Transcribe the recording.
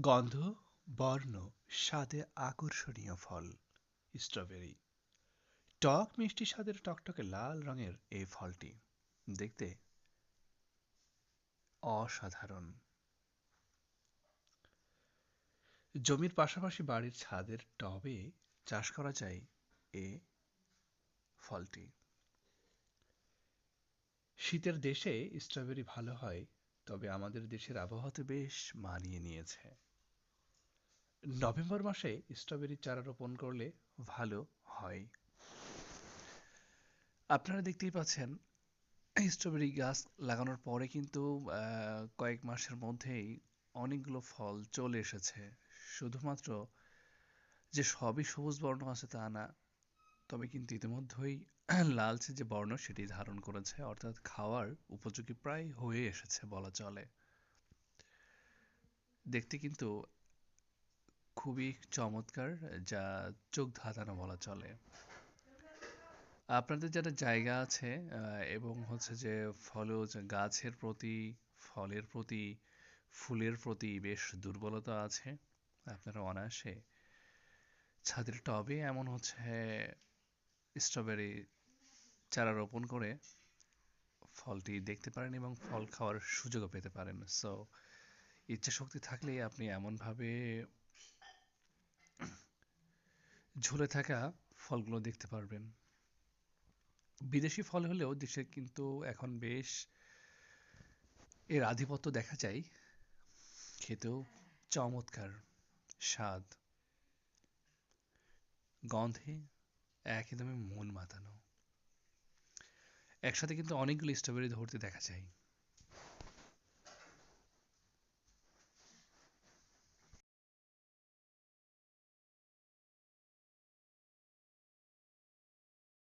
গন্ধ, বর্ণ, স্বাদে আকর্ষণীয় ফল স্ট্রবেরি টক মিষ্টি স্বাদের টকটকে লাল রঙের এই ফলটি দেখতে অসাধারণ। জমির পাশাপাশি বাড়ির ছাদের টবে চাষ করা যায় এ ফলটি। শীতের দেশে স্ট্রবেরি ভালো হয় তবে আমাদের দেশের আবহাওয়াতে বেশ মানিয়ে নিয়েছে। নভেম্বর মাসে স্ট্রবেরি চারা রোপণ করলে ভালো হয়। আপনারা দেখতেই পাচ্ছেন স্ট্রবেরি গাছ লাগানোর পরে কিন্তু কয়েক মাসের মধ্যেই অনেকগুলো ফল চলে এসেছে। শুধুমাত্র যে সবই সবুজ বর্ণ আছে তা না তবে কিন্তু ইতিমধ্যেই লালচে যে বর্ণ সেটি ধারণ করেছে, অর্থাৎ খাওয়ার উপযোগী প্রায় হয়ে এসেছে বলা চলে। দেখতে কিন্তু খুবই চমৎকার, যা চোখ ধাঁধানো বলা চলে। আপনাদের যারা জায়গা আছে এবং হচ্ছে যে ফলজ গাছের প্রতি, ফলের প্রতি, ফুলের প্রতি বেশ দুর্বলতা আছে, আপনারা অনায়াসে ছাদের টবে এমন হচ্ছে স্ট্রবেরি চারা রোপণ করে ফলটি দেখতে পারেন এবং ফল খাওয়ার সুযোগও পেতে পারেন। সো ইচ্ছা শক্তি থাকলেই আপনি এমনভাবে ঝুলে থাকা ফলগুলো দেখতে পারবেন। বিদেশি ফল হলেও দেশে কিন্তু এখন বেশ এর আধিপত্য দেখা যায়। খেতেও চমৎকার স্বাদ, গন্ধে একদমই মন মাতানো। একসাথে কিন্তু অনেকগুলো স্ট্রবেরি ধরতে দেখা যায়।